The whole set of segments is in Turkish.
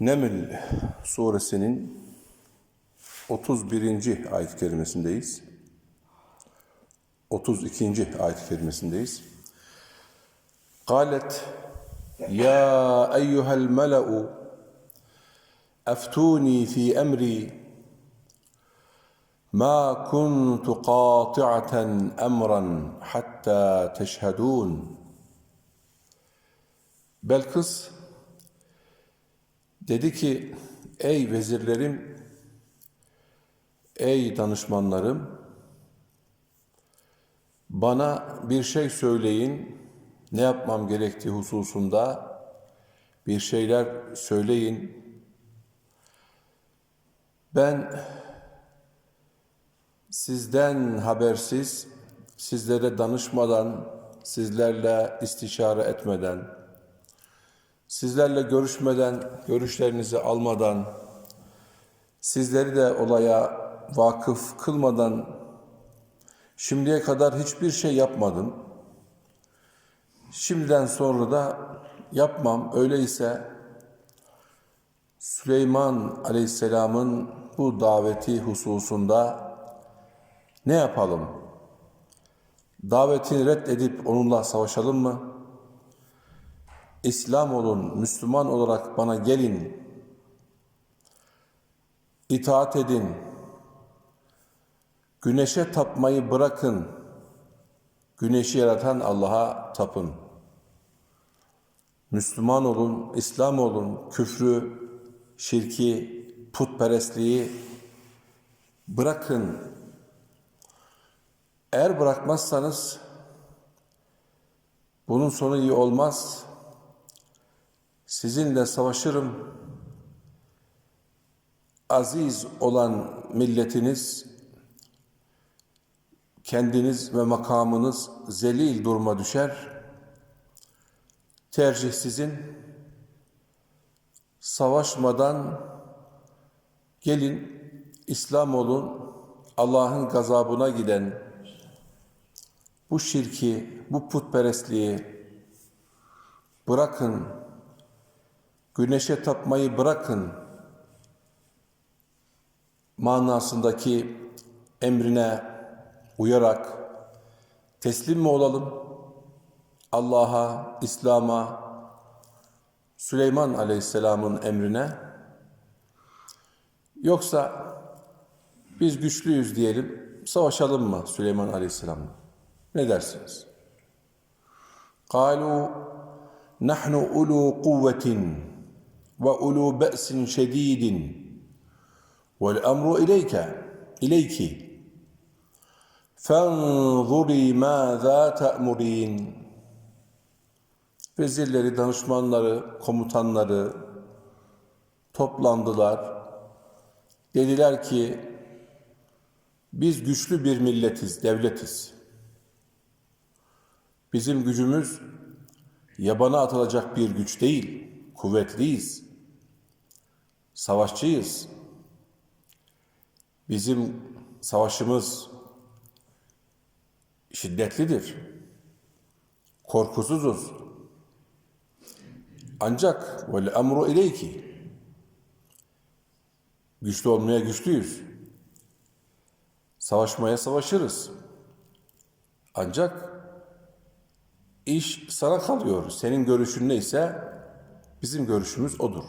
Neml suresinin 31. ayet-i kerimesindeyiz. 32. ayet-i kerimesindeyiz. Kalet ya eyyuhel mele'u eftuni fi emri ma kuntu qati'aten emran hatta teşhedun Belkıs dedi ki ey vezirlerim ey danışmanlarım bana bir şey söyleyin. Ne yapmam gerektiği hususunda bir şeyler söyleyin. Ben sizden habersiz, sizlere danışmadan, sizlerle istişare etmeden, sizlerle görüşmeden, görüşlerinizi almadan, sizleri de olaya vakıf kılmadan şimdiye kadar hiçbir şey yapmadım. Şimdiden sonra da yapmam. Öyleyse Süleyman Aleyhisselam'ın bu daveti hususunda ne yapalım? Davetini reddedip onunla savaşalım mı? İslam olun, Müslüman olarak bana gelin, itaat edin, güneşe tapmayı bırakın, güneşi yaratan Allah'a tapın. Müslüman olun, İslam olun, küfrü, şirki, putperestliği bırakın. Eğer bırakmazsanız bunun sonu iyi olmaz. Sizinle savaşırım. Aziz olan milletiniz, kendiniz ve makamınız zelil duruma düşer. Tercih sizin savaşmadan gelin İslam olun Allah'ın gazabına giden bu şirki, bu putperestliği bırakın Güneşe tapmayı bırakın. Manasındaki emrine uyarak teslim mi olalım? Allah'a, İslam'a, Süleyman Aleyhisselam'ın emrine yoksa biz güçlüyüz diyelim savaşalım mı Süleyman Aleyhisselam'la? Ne dersiniz? قالوا نحن أولو قوة وأولو بأس شديد والأمر إليك إليك فانظري ماذا تأمرين vezirleri, danışmanları, komutanları toplandılar. Dediler ki biz güçlü bir milletiz, devletiz. Bizim gücümüz yabana atılacak bir güç değil, Kuvvetliyiz. Savaşçıyız. Bizim savaşımız şiddetlidir. Korkusuzuz. Ancak vel emru ileyki. Güçlü olmaya güçlüyüz. Savaşmaya savaşırız. Ancak iş sana kalıyor. Senin görüşün neyse bizim görüşümüz odur.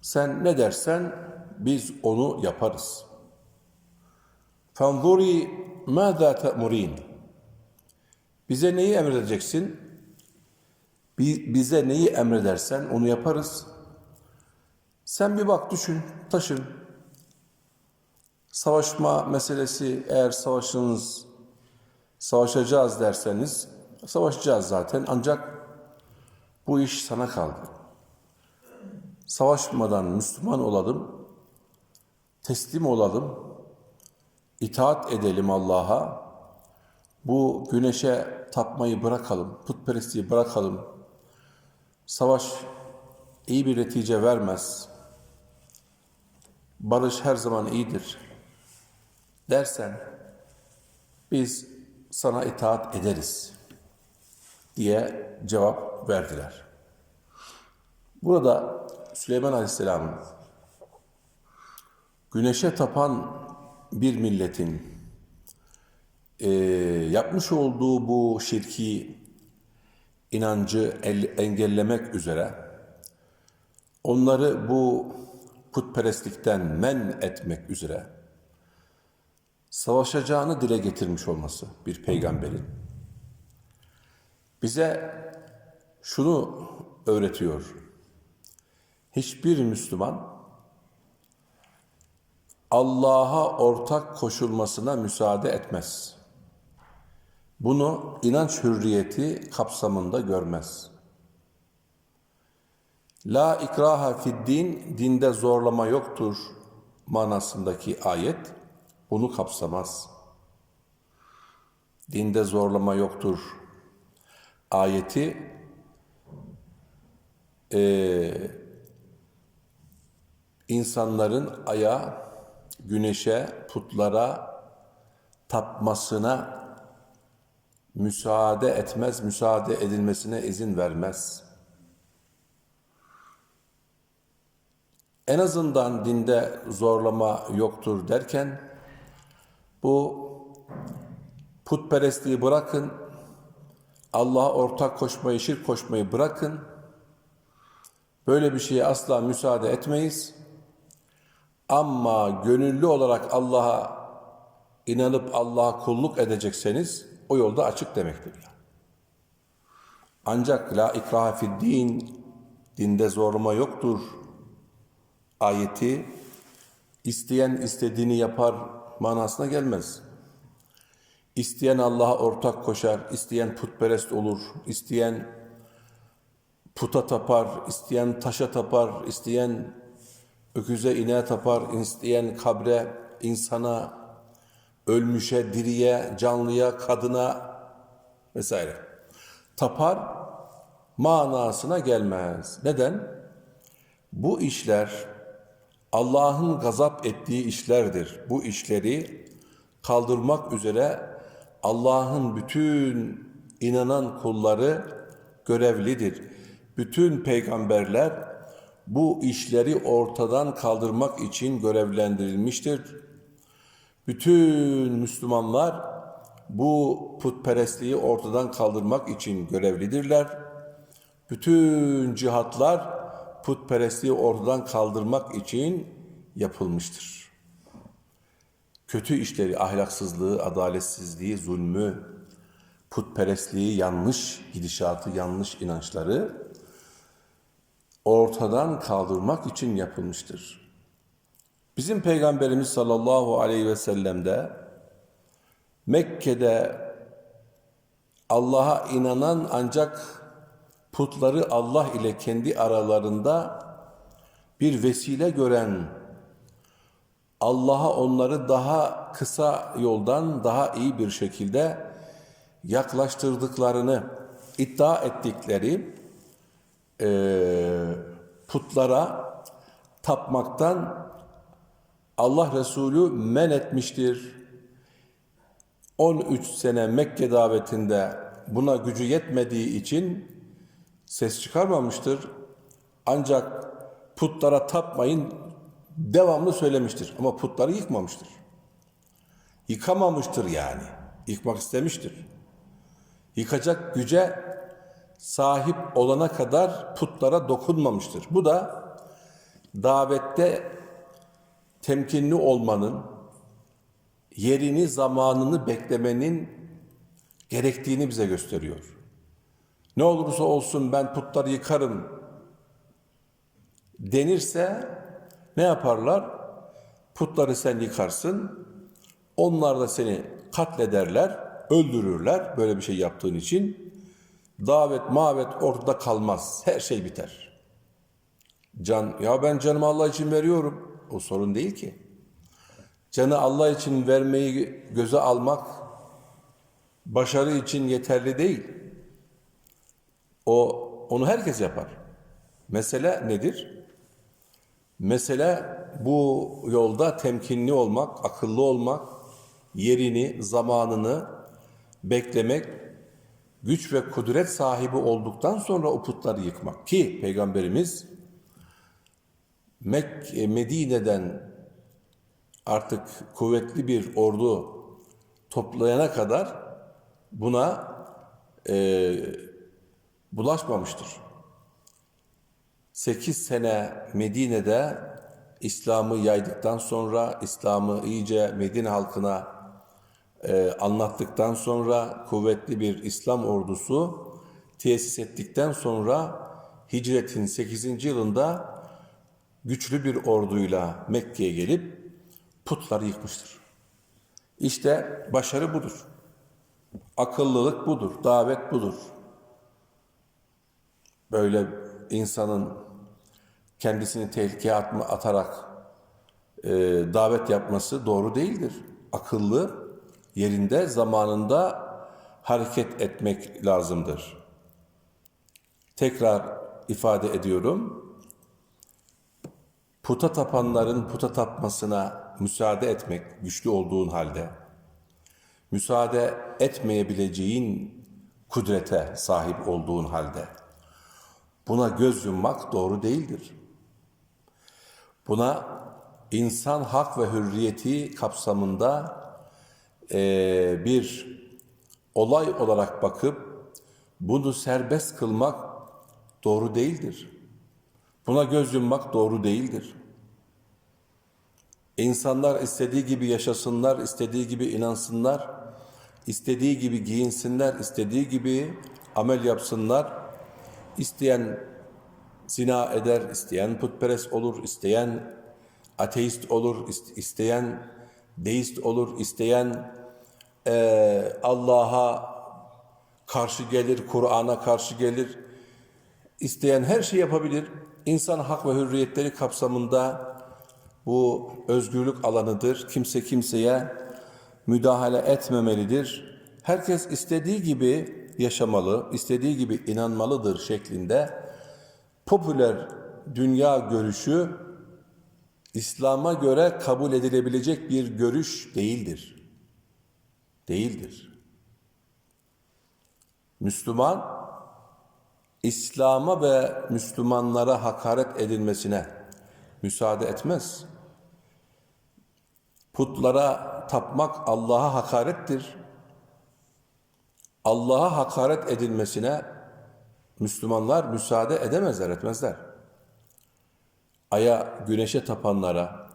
Sen ne dersen biz onu yaparız. Fanzuri mâzâ te'murin. Bize neyi emredeceksin? Bize neyi emredersen onu yaparız. Sen bir bak düşün, taşın. Savaşma meselesi eğer Bu iş sana kaldı. Savaşmadan Müslüman olalım, teslim olalım, itaat edelim Allah'a. Bu güneşe tapmayı bırakalım, putperestliği bırakalım. Savaş iyi bir netice vermez. Barış her zaman iyidir. Dersen biz sana itaat ederiz diye cevap verdiler. Burada Süleyman Aleyhisselam'ın güneşe tapan bir milletin eee, yapmış olduğu bu şirki inancı el- engellemek üzere onları bu putperestlikten men etmek üzere savaşacağını dile getirmiş olması bir peygamberin bize şunu öğretiyor. Hiçbir Müslüman Allah'a ortak koşulmasına müsaade etmez. Bunu inanç hürriyeti kapsamında görmez. La ikraha fid din, dinde zorlama yoktur manasındaki ayet bunu kapsamaz. Dinde zorlama yoktur ayeti eee, insanların aya, güneşe, putlara tapmasına müsaade etmez, müsaade edilmesine izin vermez. En azından dinde zorlama yoktur derken bu putperestliği bırakın, Allah'a ortak koşmayı, şirk koşmayı bırakın. Böyle bir şeye asla müsaade etmeyiz. Ama gönüllü olarak Allah'a inanıp Allah'a kulluk edecekseniz o yolda açık demektir. Ancak la ikraha din, dinde zorlama yoktur ayeti isteyen istediğini yapar manasına gelmez. İsteyen Allah'a ortak koşar, isteyen putperest olur, isteyen puta tapar, isteyen taşa tapar, isteyen öküze ineğe tapar, isteyen kabre, insana, ölmüşe, diriye, canlıya, kadına vesaire. Tapar manasına gelmez. Neden? Bu işler Allah'ın gazap ettiği işlerdir. Bu işleri kaldırmak üzere Allah'ın bütün inanan kulları görevlidir. Bütün peygamberler bu işleri ortadan kaldırmak için görevlendirilmiştir. Bütün Müslümanlar bu putperestliği ortadan kaldırmak için görevlidirler. Bütün cihatlar putperestliği ortadan kaldırmak için yapılmıştır. Kötü işleri, ahlaksızlığı, adaletsizliği, zulmü, putperestliği, yanlış gidişatı, yanlış inançları ortadan kaldırmak için yapılmıştır. Bizim Peygamberimiz sallallahu aleyhi ve sellem de Mekke'de Allah'a inanan ancak putları Allah ile kendi aralarında bir vesile gören, Allah'a onları daha kısa yoldan daha iyi bir şekilde yaklaştırdıklarını iddia ettikleri eee, putlara tapmaktan Allah Resulü men etmiştir. 13 sene Mekke davetinde buna gücü yetmediği için ses çıkarmamıştır. Ancak putlara tapmayın devamlı söylemiştir. Ama putları yıkmamıştır. Yıkamamıştır yani. Yıkmak istemiştir. Yıkacak güce sahip olana kadar putlara dokunmamıştır. Bu da davette temkinli olmanın, yerini, zamanını beklemenin gerektiğini bize gösteriyor. Ne olursa olsun ben putları yıkarım denirse ne yaparlar? Putları sen yıkarsın, onlar da seni katlederler, öldürürler böyle bir şey yaptığın için. Davet mavet ortada kalmaz. Her şey biter. Can, ya ben canımı Allah için veriyorum. O sorun değil ki. Canı Allah için vermeyi göze almak başarı için yeterli değil. O onu herkes yapar. Mesele nedir? Mesele bu yolda temkinli olmak, akıllı olmak, yerini, zamanını beklemek, güç ve kudret sahibi olduktan sonra o putları yıkmak. Ki Peygamberimiz Mekke, Medine'den artık kuvvetli bir ordu toplayana kadar buna e, bulaşmamıştır. 8 sene Medine'de İslam'ı yaydıktan sonra, İslam'ı iyice Medine halkına e, anlattıktan sonra, kuvvetli bir İslam ordusu tesis ettikten sonra hicretin 8. yılında güçlü bir orduyla Mekke'ye gelip putları yıkmıştır. İşte başarı budur. Akıllılık budur, davet budur. Böyle insanın kendisini tehlikeye atma, atarak e, davet yapması doğru değildir. Akıllı, yerinde, zamanında hareket etmek lazımdır. Tekrar ifade ediyorum. Puta tapanların puta tapmasına müsaade etmek güçlü olduğun halde, müsaade etmeyebileceğin kudrete sahip olduğun halde, buna göz yummak doğru değildir. Buna insan hak ve hürriyeti kapsamında eee, bir olay olarak bakıp bunu serbest kılmak doğru değildir. Buna göz yummak doğru değildir. İnsanlar istediği gibi yaşasınlar, istediği gibi inansınlar, istediği gibi giyinsinler, istediği gibi amel yapsınlar. İsteyen zina eder, isteyen putperest olur, isteyen ateist olur, ist- isteyen deist olur, isteyen eee, Allah'a karşı gelir, Kur'an'a karşı gelir. İsteyen her şey yapabilir. İnsan hak ve hürriyetleri kapsamında bu özgürlük alanıdır. Kimse kimseye müdahale etmemelidir. Herkes istediği gibi yaşamalı, istediği gibi inanmalıdır şeklinde popüler dünya görüşü İslam'a göre kabul edilebilecek bir görüş değildir. Değildir. Müslüman İslam'a ve Müslümanlara hakaret edilmesine müsaade etmez. Putlara tapmak Allah'a hakarettir. Allah'a hakaret edilmesine Müslümanlar müsaade edemezler, etmezler. Aya, güneşe tapanlara,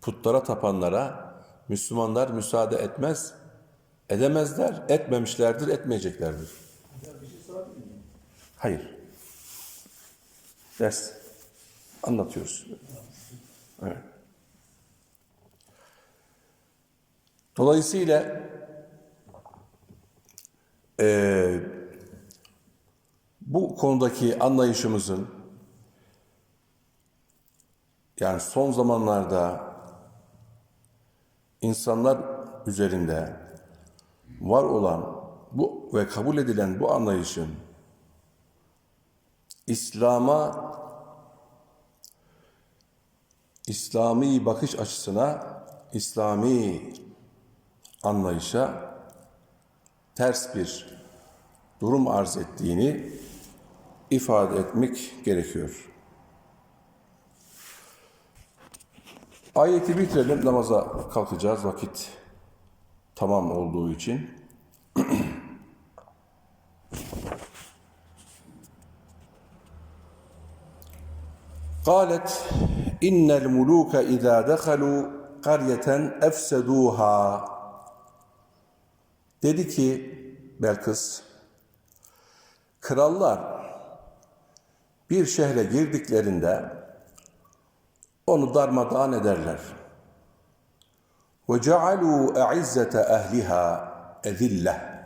putlara tapanlara Müslümanlar müsaade etmez, edemezler, etmemişlerdir, etmeyeceklerdir. Hayır. Ders. Anlatıyoruz. Evet. Dolayısıyla eee, bu konudaki anlayışımızın yani son zamanlarda insanlar üzerinde var olan bu ve kabul edilen bu anlayışın İslam'a İslami bakış açısına, İslami anlayışa ters bir durum arz ettiğini ifade etmek gerekiyor. Ayeti bitirelim, namaza kalkacağız vakit tamam olduğu için. قالت إن الملوك إذا دخلوا قرية أفسدوها Dedi ki Belkıs, krallar bir şehre girdiklerinde onu darmadağın ederler. وَجَعَلُوا اَعِزَّةَ اَهْلِهَا اَذِلَّةً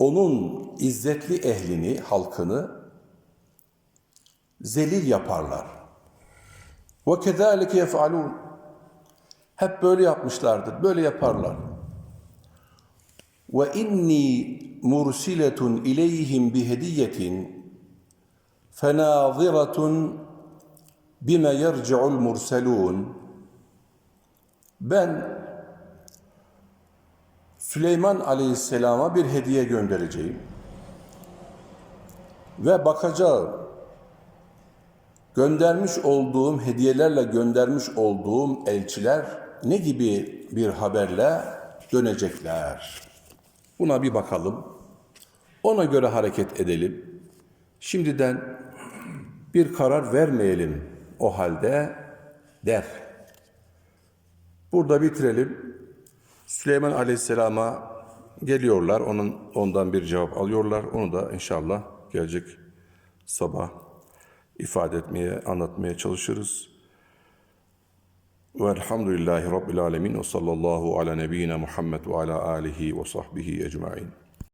onun izzetli ehlini, halkını zelil yaparlar. Ve kezalike yef'alun. Hep böyle yapmışlardır, böyle yaparlar. Ve inni mursiletun ileyhim bi hediyetin fenaziratun bime yerci'ul murselun. ben Süleyman Aleyhisselam'a bir hediye göndereceğim. Ve bakacağım. Göndermiş olduğum hediyelerle göndermiş olduğum elçiler ne gibi bir haberle dönecekler. Buna bir bakalım. Ona göre hareket edelim. Şimdiden bir karar vermeyelim o halde der. Burada bitirelim. Süleyman Aleyhisselam'a geliyorlar. Onun ondan bir cevap alıyorlar. Onu da inşallah gelecek sabah ifade etmeye, anlatmaya çalışırız. Velhamdülillahi Rabbil Alemin ve sallallahu ala nebiyyina Muhammed ve ala alihi ve sahbihi ecmain.